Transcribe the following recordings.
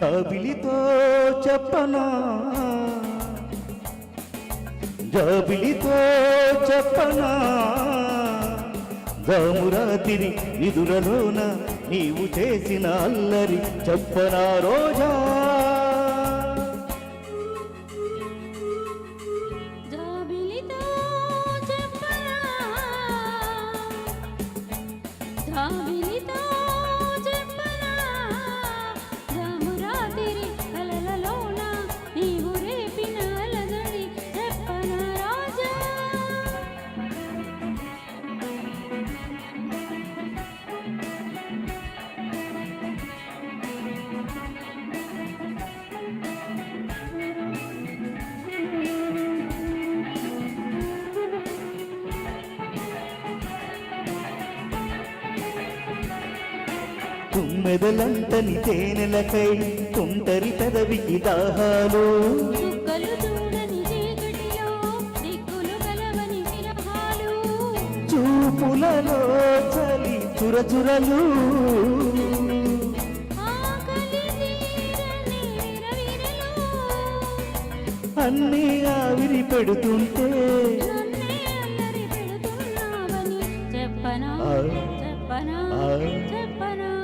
జాబిలితో చెప్పనా? జాబిలితో చెప్పనా? జామురాతిరి నిదురలోన నీవు చేసిన అల్లరి చెప్పనా రోజా? తుమ్మెదలంతని తేనెలకై తుంటరి పెదవికి దాహాలు. చూపులలో చలి చురచురలు. అన్నీ ఆవిరి పెడుతుంటే. చెప్పనా. చెప్పనా. చెప్పనా.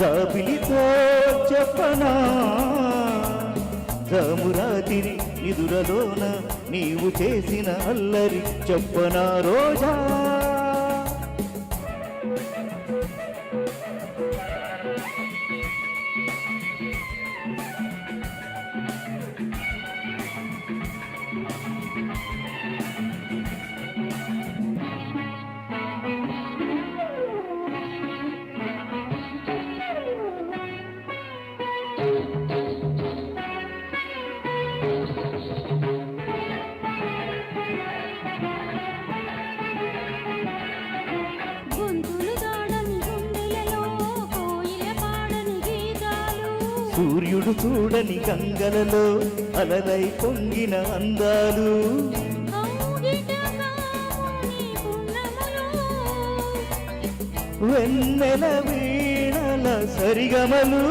జాబిలితో చెప్పనా? జామురాతిరి నిదురలోన నీవు చేసిన అల్లరి చెప్పనా రోజా? సూర్యుడు చూడని గంగలలో అలలై పొంగిన అందాలు. వెన్నెల వీణల సరిగమలు.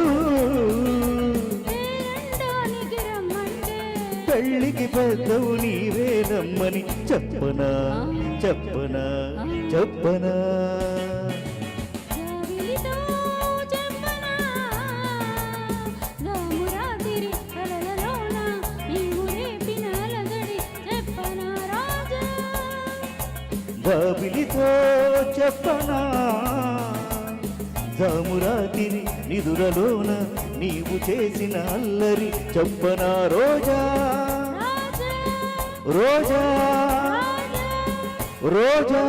పెళ్ళికి పెద్దవు నీవేనమ్మని చెప్పనా చెప్పనా చెప్పనా? చెప్పనా? నీవు చెప్పనా? జామురాతిరి నిదురలోన నీవు చేసిన అల్లరి రాజా. రోజా? రాజా. రోజా?